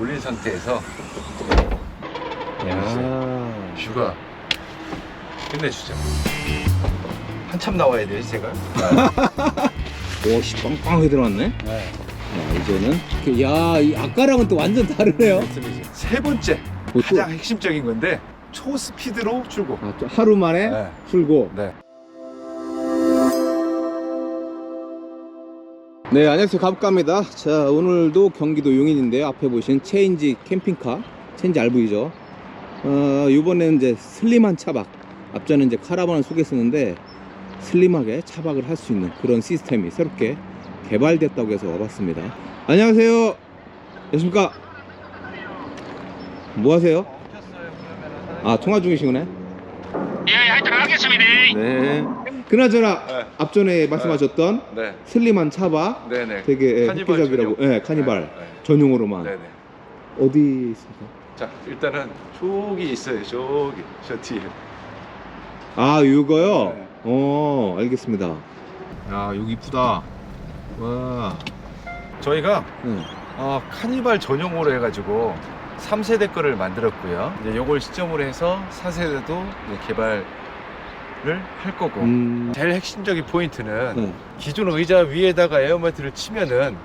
올린 상태에서 야. 뷰가 끝내주죠. 한참 나와야 돼요, 제가. 오 씨 빵빵하게 들어왔네. 네. 야, 이제는 그, 야, 이 아까랑은 또 완전 다르네요. 세 번째 뭐 또- 가장 핵심적인 건데 초스피드로 출고. 아, 또 하루 만에 네. 풀고. 네. 네, 안녕하세요. 가볼까합니다. 자, 오늘도 경기도 용인인데요. 앞에 보신 체인지 캠핑카, 체인지 RV죠. 어, 이번에는 이제 슬림한 차박. 앞전에 이제 카라반을 소개했었는데, 슬림하게 차박을 할 수 있는 그런 시스템이 새롭게 개발됐다고 해서 와봤습니다. 안녕하세요. 안녕하십니까? 뭐 하세요? 아, 통화 중이시구나? 예, 하여튼 알겠습니다. 네. 그나저나, 네. 앞전에 말씀하셨던 네. 슬림한 차박, 네네. 되게 카니발 획기적이라고, 전용. 예, 카니발 네, 네. 전용으로만 네네. 어디 있습니까? 자, 일단은 저기 있어요. 저기. 저 뒤에. 아, 이거요? 네. 어, 알겠습니다. 야, 여기 이쁘다. 와. 저희가 응. 어, 카니발 전용으로 해가지고 3세대 거를 만들었고요. 이제 요걸 시점으로 해서 4세대도 이제 개발을 할 거고. 음. 제일 핵심적인 포인트는 네. 기존 의자 위에다가 에어매트를 치면은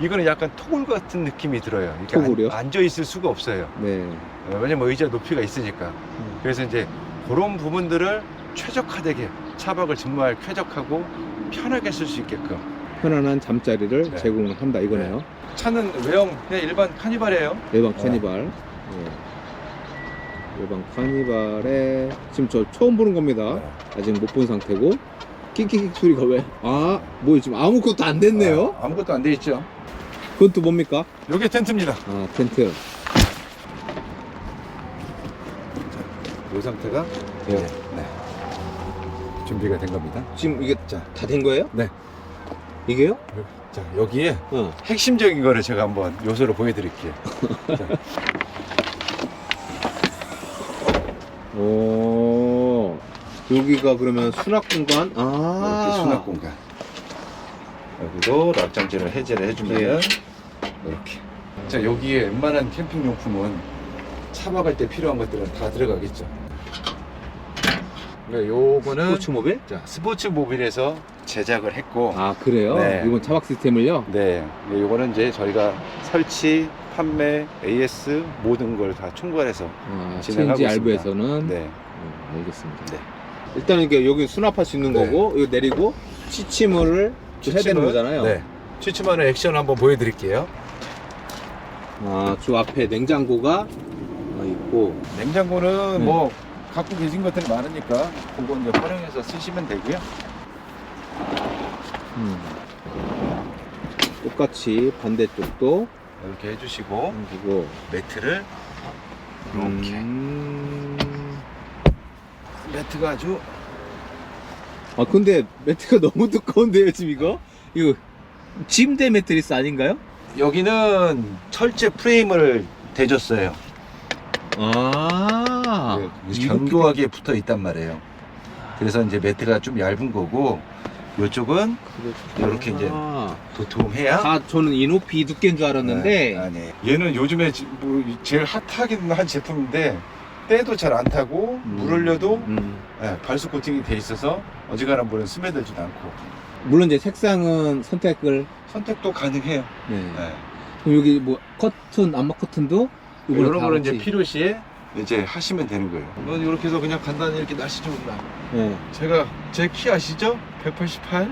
이거는 약간 토굴 같은 느낌이 들어요. 이렇게 토굴이요? 안, 앉아 있을 수가 없어요. 네. 어, 왜냐면 의자 높이가 있으니까. 음. 그래서 이제 그런 부분들을 최적화되게 차박을 정말 쾌적하고 편하게 쓸 수 있게끔. 편안한 잠자리를 네. 제공을 한다 이거네요. 차는 외형 그냥 일반 카니발이에요. 예방 카니발. 예. 예방 카니발에 지금 저 처음 보는 겁니다. 아직 못 본 상태고. 끽끽끽 소리가 왜? 아, 뭐 지금 아무것도 안 됐네요. 아, 아무것도 안 돼 있죠. 그건 또 뭡니까? 요게 텐트입니다. 아, 텐트. 이 상태가 예. 네. 준비가 된 겁니다. 지금 이게 자, 다 된 거예요? 네. 이게요? 자 여기에 어. 핵심적인 거를 제가 한번 요소로 보여드릴게요. 오. 여기가 그러면 수납 공간? 아. 이렇게 수납 공간. 여기도 락장재를 해제를 해주면 예. 이렇게. 자 여기에 웬만한 캠핑 용품은 차박할 때 필요한 것들은 다 들어가겠죠. 그러니까 요거는 스포츠 모빌? 자, 스포츠 모빌에서 제작을 했고, 아, 그래요? 네. 이번 차박 시스템을요? 네, 요거는 이제 저희가 설치, 판매, AS 모든 걸 다 총괄해서, 아, 진행하고 체인지 있습니다. 알브에서는 네, 어, 알겠습니다. 네. 일단 이게 여기 수납할 수 있는 네. 거고 이거 내리고 취침을 또 해야 되는 거잖아요. 네. 취침하는 액션 한번 보여드릴게요. 아, 저 앞에 냉장고가 어, 있고 냉장고는 네. 뭐 갖고 계신 것들이 많으니까 그거 이제 활용해서 쓰시면 되고요. 음. 똑같이 반대쪽도 이렇게 해주시고 그리고 매트를 이렇게 음... 매트가 아주 아 근데 매트가 너무 두꺼운데요 지금 이거? 이거 침대 매트리스 아닌가요? 여기는 철제 프레임을 대줬어요. 아 네, 견고하게 붙어 있단 말이에요. 그래서 이제 매트가 좀 얇은 거고 이쪽은 이렇게 이제 아, 도톰해야 다 저는 이 높이 두께인 줄 알았는데 네, 아니 얘는 요즘에 지- 뭐 제일 핫하긴 한 제품인데 때도 잘 안 타고 음. 물 흘려도 음. 네, 발수 코팅이 돼 있어서 어지간한 물은 스며들지도 않고 물론 이제 색상은 선택을 선택도 가능해요. 네. 네. 그럼 여기 뭐 커튼 암막 커튼도 이번에 이런 다 거는 이제 같이- 필요시에 이제 하시면 되는 거예요. 이건 이렇게 해서 그냥 간단히 이렇게 날씨 좋은 날. 네. 제가 제 키 아시죠? 188.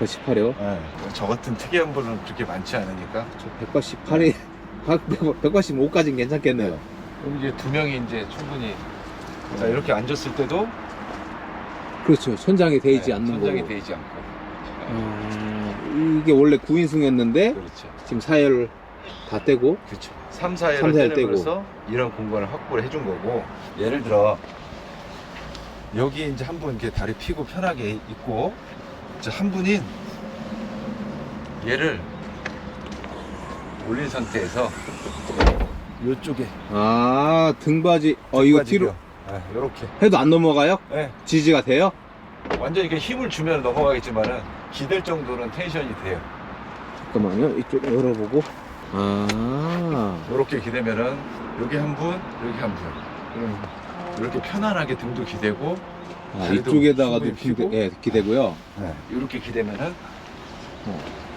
118이요. 네. 저 같은 특이한 분은 그렇게 많지 않으니까. 188이 185까지는 괜찮겠네요. 그럼 이제 두 명이 이제 충분히 자 이렇게 앉았을 때도 그렇죠. 천장이 데이지 네, 않는 천장이 거고. 되지 않고. 아, 이게 원래 9인승이었는데 그렇죠. 지금 4열을 다 떼고 그렇죠. 3, 4회를 삼, 사회를 떼내면서 이런 공간을 확보를 해준 거고 예를 들어 여기 이제 한 분 이렇게 다리 펴고 편하게 있고 이제 한 분인 얘를 올린 상태에서 이쪽에 아 등받이 어 이거 뒤로 이렇게 해도 안 넘어가요? 네, 지지가 돼요? 완전 이렇게 힘을 주면 넘어가겠지만은 기댈 정도는 텐션이 돼요. 잠깐만요. 이쪽 열어보고 아. 이렇게 기대면은 여기 한 분, 여기 한 분. 그럼 이렇게 편안하게 등도 기대고 아, 다리도 이쪽에다가도 충분히 기대, 펴고. 예, 기대고요. 이렇게 기대면은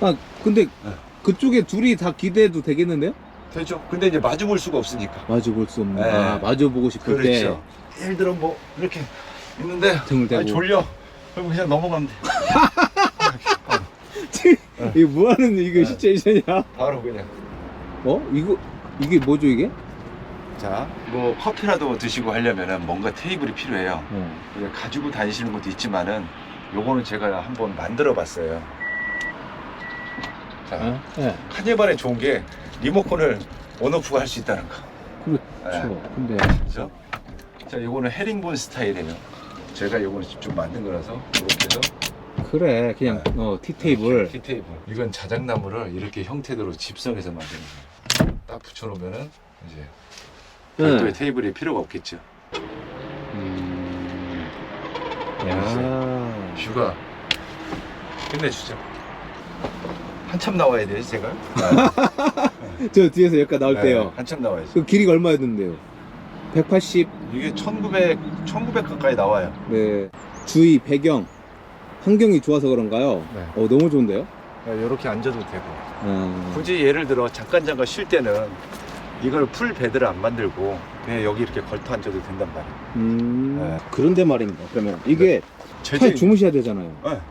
아, 근데 네. 그쪽에 둘이 다 기대도 되겠는데요? 되죠. 근데 이제 마주 볼 수가 없으니까. 마주 볼 수 없는. 네. 아, 마주 보고 싶을 그렇죠. 예를 들어 뭐 이렇게 있는데 때 등을 대고. 아, 졸려. 그럼 그냥 넘어가면 돼. 네. 이게 뭐 하는 이게 시츄에이션이야? 바로 그냥. 어? 이거 이게 뭐죠 이게? 자, 뭐 커피라도 드시고 하려면은 뭔가 테이블이 필요해요. 어. 이게 가지고 다니시는 것도 있지만은 요거는 제가 한번 만들어 봤어요. 자, 아, 예. 카니발에 좋은 게 리모컨을 온오프가 할수 있다는 거. 그렇죠. 네. 근데 그죠? 자, 요거는 헤링본 스타일이에요. 제가 요거는 직접 만든 거라서 이렇게 해서 그래 그냥 네. 어, 티 테이블. 티 테이블. 이건 자작나무를 이렇게 형태대로 집성해서 만드는 거예요. 딱 붙여놓으면은 이제 별도의 테이블이 필요가 없겠죠. 음. 야. 뷰가 끝내주죠. 한참 나와야 돼요, 제가. 저 뒤에서 여기까지 나올 네, 때요. 한참 나와야죠. 그 길이가 얼마였는데요? 180. 이게 1900, 1900 가까이 나와요. 네. 주위 배경 환경이 좋아서 그런가요? 네. 어 너무 좋은데요? 이렇게 앉아도 되고. 아. 굳이 예를 들어 잠깐 잠깐 쉴 때는 이걸 풀 베드를 안 만들고 그냥 여기 이렇게 걸터 앉아도 된단 말이에요. 음. 네. 그런데 말입니다. 그러면 이게 차에 재질- 주무셔야 되잖아요. 네.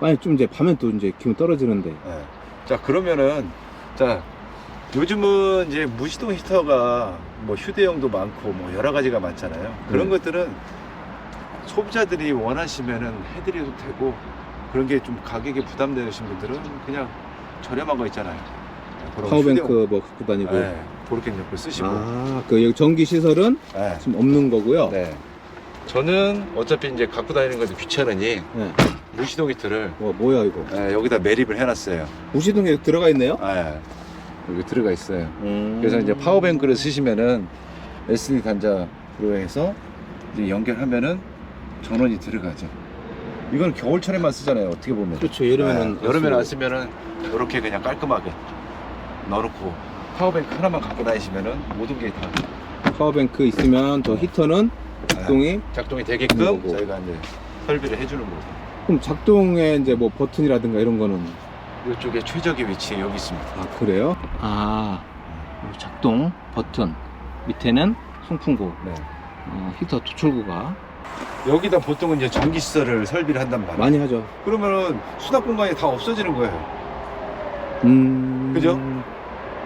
아니 좀 이제 밤엔 또 이제 기분 떨어지는데. 네. 자 그러면은 자 요즘은 이제 무시동 히터가 뭐 휴대용도 많고 뭐 여러 가지가 많잖아요. 그런 네. 것들은 소비자들이 원하시면은 해드려도 되고 그런 게 좀 가격이 부담되신 분들은 그냥 저렴한 거 있잖아요. 그런 파워뱅크 휴대용- 뭐 갖고 다니고. 네, 그렇게 옆에 쓰시고. 아, 그 여기 전기 시설은 네. 지금 없는 거고요. 네. 저는 어차피 이제 갖고 다니는 것도 귀찮으니 네. 무시동 히터를 와 뭐야 이거? 네, 여기다 매립을 해놨어요. 무시동에 들어가 있네요. 네. 여기 들어가 있어요. 음. 그래서 이제 파워뱅크를 쓰시면은 SD 단자로 해서 이제 연결하면은 전원이 들어가죠. 이건 겨울철에만 쓰잖아요. 어떻게 보면. 그렇죠. 여름에는 네, 여름에는 안 쓰면은 이렇게 그냥 깔끔하게 넣어놓고 파워뱅크 하나만 갖고 다니시면은 모든 게 다 파워뱅크 있으면 저 히터는 작동이 작동이 있는 되게끔 거고. 저희가 이제 설비를 해주는 거고. 그럼 작동에 이제 뭐 버튼이라든가 이런 거는 이쪽에 최적의 위치에 여기 있습니다. 아 그래요? 아요 작동 버튼 밑에는 송풍구 네. 어, 히터 토출구가 여기다 보통은 이제 전기 시설을 설비를 한단 말이에요. 많이 하죠. 그러면은 수납 공간이 다 없어지는 거예요. 음 그죠?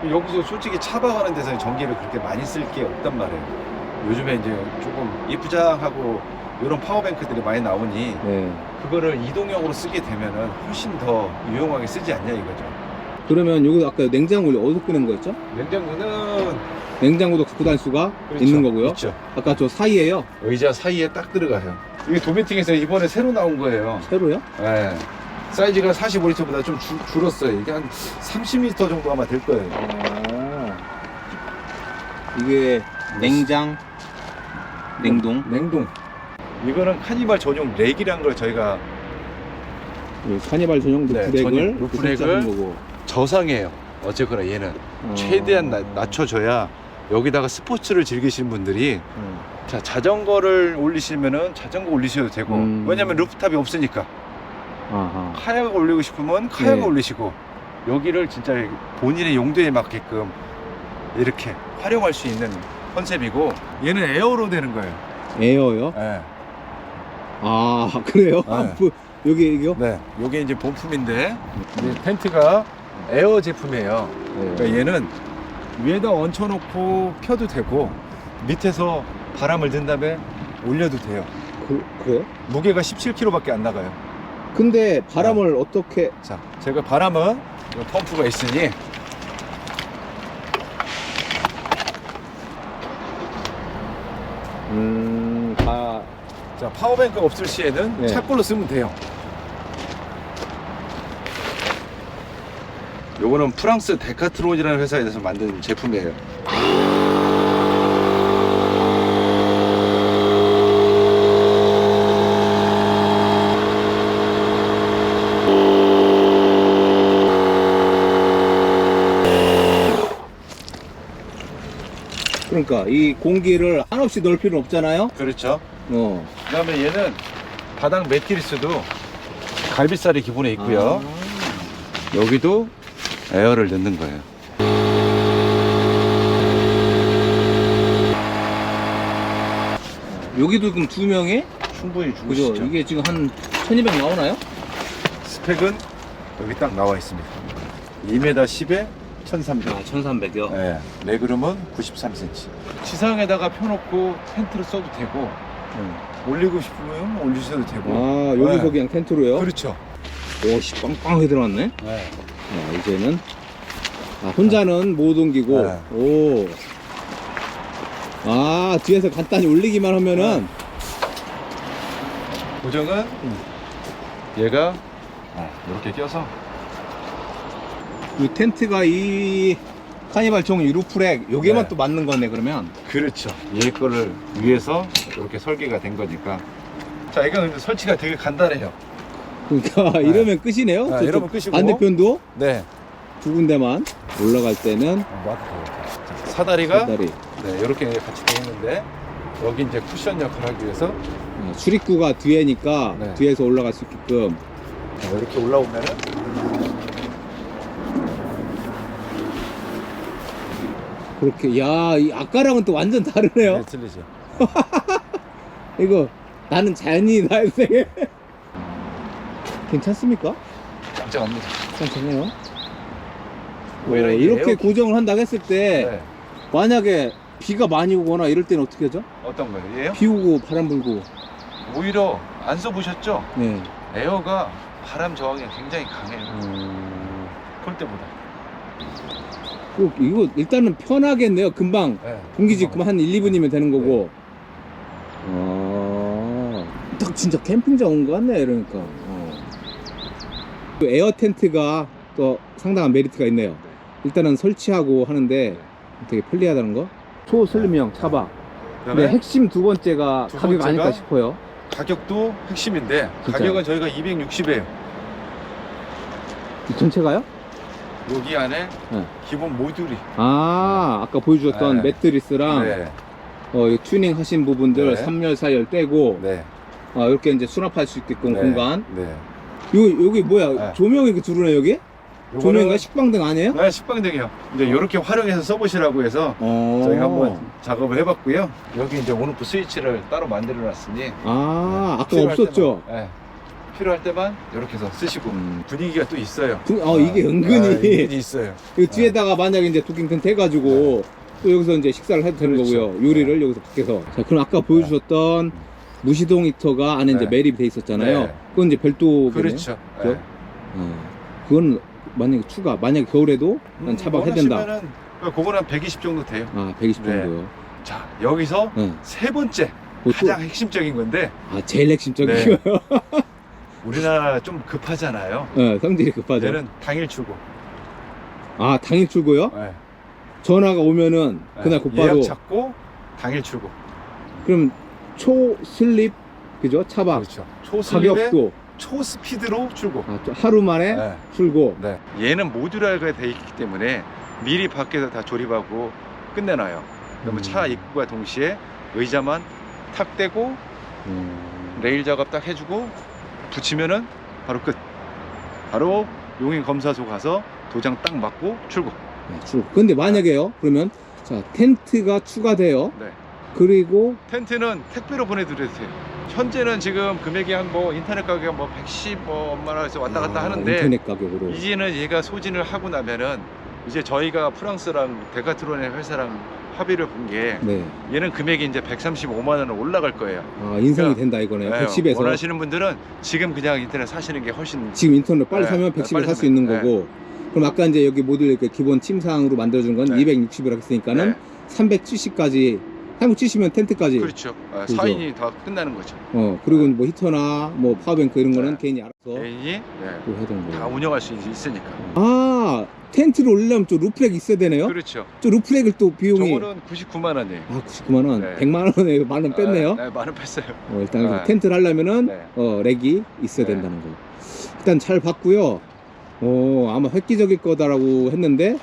여기서 솔직히 차박하는 데서 전기를 그렇게 많이 쓸 게 없단 말이에요. 요즘에 이제 조금 이쁘장하고 이런 파워뱅크들이 많이 나오니 네. 그거를 이동형으로 쓰게 되면은 훨씬 더 유용하게 쓰지 않냐 이거죠. 그러면 여기 아까 냉장고를 어디서 끄는 거였죠? 냉장고는 냉장고도 갖고 다닐 수가 그렇죠. 있는 거고요. 있죠. 아까 저 사이에요. 의자 사이에 딱 들어가요. 이게 도메틱에서 이번에 새로 나온 거예요. 새로요? 네. 사이즈가 45리터보다 좀 줄- 줄었어요. 이게 한 30m 정도 아마 될 거예요. 아, 이게 냉장, 냉동. 냉동. 이거는 카니발 전용 렉이란 걸 저희가 이 카니발 전용 네, 루프렉을 전용 루프렉을 짜는 거고. 저상해요. 어쨌거나 얘는 어. 최대한 나- 낮춰줘야 여기다가 스포츠를 즐기시는 분들이 음. 자 자전거를 올리시면은 자전거 올리셔도 되고 음. 왜냐면 루프탑이 없으니까 아하. 카약을 올리고 싶으면 카약을 네. 올리시고 여기를 진짜 본인의 용도에 맞게끔 이렇게 활용할 수 있는 컨셉이고 얘는 에어로 되는 거예요. 에어요? 네. 아 그래요? 네. 뭐, 여기 이게요? 네. 요게 이제 본품인데 이제 텐트가 에어 제품이에요. 그러니까 얘는 위에다 얹혀놓고 펴도 되고 밑에서 바람을 든 다음에 올려도 돼요. 그, 그래요? 무게가 17kg밖에 안 나가요. 근데 바람을 어떻게 자, 제가 바람은 이 펌프가 있으니 음, 다 자 파워뱅크가 없을 시에는 네. 차꼴로 쓰면 돼요. 요거는 프랑스 데카트론이라는 회사에서 만든 제품이에요. 그러니까 이 공기를 한없이 넣을 필요는 없잖아요. 그렇죠. 어. 그다음에 얘는 바닥 매트리스도 갈비살이 기본에 있고요. 아. 여기도 에어를 넣는 거예요. 여기도 그럼 두 명이 충분히 그죠? 주무시죠. 이게 지금 한 1200 나오나요? 스펙은 여기 딱 나와 있습니다. 2m 10에 1300. 아, 1300이요. 네, 레그룸은 93cm. 지상에다가 펴놓고 텐트를 써도 되고 올리고 싶으면 올리셔도 되고. 아, 여기서 네. 그냥 텐트로요? 그렇죠. 오씨, 빵빵하게 들어왔네. 네. 자, 이제는 아, 혼자는 못 옮기고 네. 오. 아, 뒤에서 간단히 올리기만 하면은 고정은 얘가 이렇게 껴서 이 텐트가 이 카니발 종이 루프렉 요게만 네. 또 맞는 거네 그러면. 그렇죠. 얘 거를 위해서 이렇게 설계가 된 거니까. 자, 이건 근데 설치가 되게 간단해요. 그러니까 네. 이러면 끝이네요. 아, 저쪽 이러면 끝이고. 반대편도 네. 두 군데만 올라갈 때는 자, 사다리가 사다리. 네, 이렇게 같이 돼 있는데 여기 이제 쿠션 역할을 하기 위해서 어, 출입구가 뒤에니까 네. 뒤에서 올라갈 수 있게끔 자, 이렇게 올라오면은 그렇게 야, 이 아까랑은 또 완전 다르네요. 네, 틀리죠. 이거 나는 자연인이다 세계. 괜찮습니까? 걱정합니다. 괜찮네요. 오히려 어, 이게 이렇게 에어- 고정을 한다고 했을 때 네. 만약에 비가 많이 오거나 이럴 때는 어떻게 하죠? 어떤 거예요? 얘요? 비 오고 바람 불고 오히려 안 써보셨죠? 네. 에어가 바람 저항이 굉장히 강해요. 음... 폴 때보다. 그 이거 일단은 편하겠네요. 금방 네. 공기 지금 한 1, 2분이면 되는 거고. 아, 딱 진짜 캠핑장 온 거 같네, 이러니까. 어. 그 에어 텐트가 또 상당한 메리트가 있네요. 일단은 설치하고 하는데 되게 편리하다는 거. 초슬림형 차박. 그다음에 근데 핵심 두 번째가 두 가격 번째가? 아닐까 싶어요. 가격도 핵심인데 진짜요? 가격은 저희가 260이에요. 이 전체가요? 여기 안에 네. 기본 모듈이 아, 아까 보여주셨던 네. 매트리스랑 네. 어, 이 튜닝 하신 부분들 네. 3열, 4열 떼고 네. 어, 이렇게 이제 수납할 수 있게끔 네. 공간. 네. 여기, 여기 뭐야? 네. 조명이 이렇게 들어오네, 여기? 조명인가? 식빵등 아니에요? 네, 식빵등이요. 이제 이렇게 활용해서 써보시라고 해서 어. 저희가 한번 작업을 해봤고요. 여기 이제 온오프 스위치를 따로 만들어놨으니 아, 아까 필요할 없었죠? 때만, 네. 필요할 때만 이렇게 해서 쓰시고 음. 분위기가 또 있어요. 분- 어, 이게 아, 은근히. 아, 은근히 있어요. 이 뒤에다가 만약에 이제 도킹 텐트 해가지고 또 여기서 이제 식사를 해도 되는 그렇죠. 거고요. 요리를 여기서 밖에서. 자, 그럼 아까 보여주셨던 무시동 히터가 안에 이제 네. 매립이 돼 있었잖아요. 네. 그건 이제 별도겠네요. 그렇죠. 그죠? 어. 그건 만약에 추가, 만약에 겨울에도 난 음, 차박 해야 된다. 원하시면은 그거는 한 120 정도 돼요. 아, 120 네. 정도요. 자, 여기서 네. 세 번째 뭐 또- 가장 핵심적인 건데 아, 제일 핵심적인 네. 거요. 우리나라 좀 급하잖아요. 어, 성질이 급하죠. 얘는 당일 출고. 아, 당일 출고요? 네. 전화가 오면은 그날 네. 곧바로. 예약 잡고 당일 출고. 그럼 초 슬립, 그죠? 차박. 그렇죠. 초슬립에 가격도 초스피드로 출고. 아, 또 하루 만에 네. 출고. 네. 얘는 모듈화가 돼 있기 때문에 미리 밖에서 다 조립하고 끝내놔요. 그러면 음. 차 입구와 동시에 의자만 탁 떼고 음. 레일 작업 딱 해주고 붙이면은 바로 끝. 바로 용인 검사소 가서 도장 딱 맞고 출고. 네, 출고. 근데 만약에요, 그러면 자 텐트가 추가돼요. 네. 그리고 텐트는 택배로 보내드려도 돼요. 현재는 지금 금액이 한 뭐 인터넷 가격 뭐 110, 뭐 얼마나 해서 왔다 갔다 아, 하는데 인터넷 가격으로. 이제는 얘가 소진을 하고 나면은 이제 저희가 프랑스랑 데카트론의 회사랑 합의를 본 게 네. 얘는 금액이 이제 135만 원으로 올라갈 거예요. 아 인상이 그러니까, 된다 이거네요. 네, 110에서 원하시는 분들은 지금 그냥 인터넷 사시는 게 훨씬 지금 인터넷 빨리 네, 사면 네, 110에 빨리 살수 있는 네. 거고. 그럼 아까 이제 여기 모듈 이렇게 기본 침상으로 만들어준 건 네. 260이라고 했으니까는 네, 370까지 370이면 텐트까지. 그렇죠. 아, 그죠. 사인이 다 끝나는 거죠. 어 그리고 뭐 히터나 뭐 파워뱅크 이런 거는 네. 개인이 알아서 개인이 네, 다. 운영할 수 있- 있으니까. 아 텐트를 올리려면 좀 루프렉 있어야 되네요. 그렇죠. 저 루프렉을 또 비용이 저거는 99만 원이에요. 아 99만 원, 네. 100만 원에 만 원 뺐네요. 네, 만원 뺐어요. 어, 일단 네. 텐트를 하려면은 네. 어, 렉이 있어야 네. 된다는 거. 일단 잘 봤고요. 어, 아마 획기적일 거다라고 했는데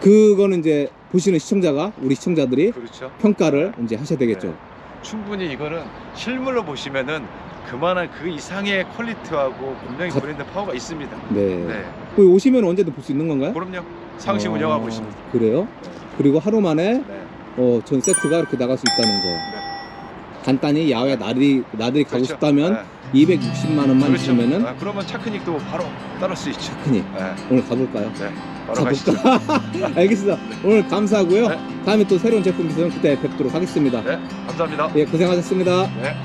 그거는 이제 보시는 시청자가 우리 시청자들이 그렇죠. 평가를 이제 하셔야 되겠죠. 네. 충분히 이거는 실물로 보시면은 그만한 그 이상의 퀄리티하고 분명히 가- 브랜드 파워가 있습니다. 네. 네. 거기 오시면 언제든 볼 수 있는 건가요? 그럼요. 상시 어, 운영하고 있습니다. 그래요? 그리고 하루 만에 네. 어, 전 세트가 이렇게 나갈 수 있다는 거. 간단히 야외 나들이 나들이 가고 그렇죠. 싶다면 네. 260만 원만 그렇죠. 주면은 아, 그러면 차크닉도 바로 따를 수 있죠. 흔히 네. 오늘 가볼까요? 네. 바로 가시죠. 가볼까? 알겠습니다. 오늘 감사하고요. 네. 다음에 또 새로운 제품 있으면 그때 뵙도록 하겠습니다. 네. 감사합니다. 예, 고생하셨습니다. 네.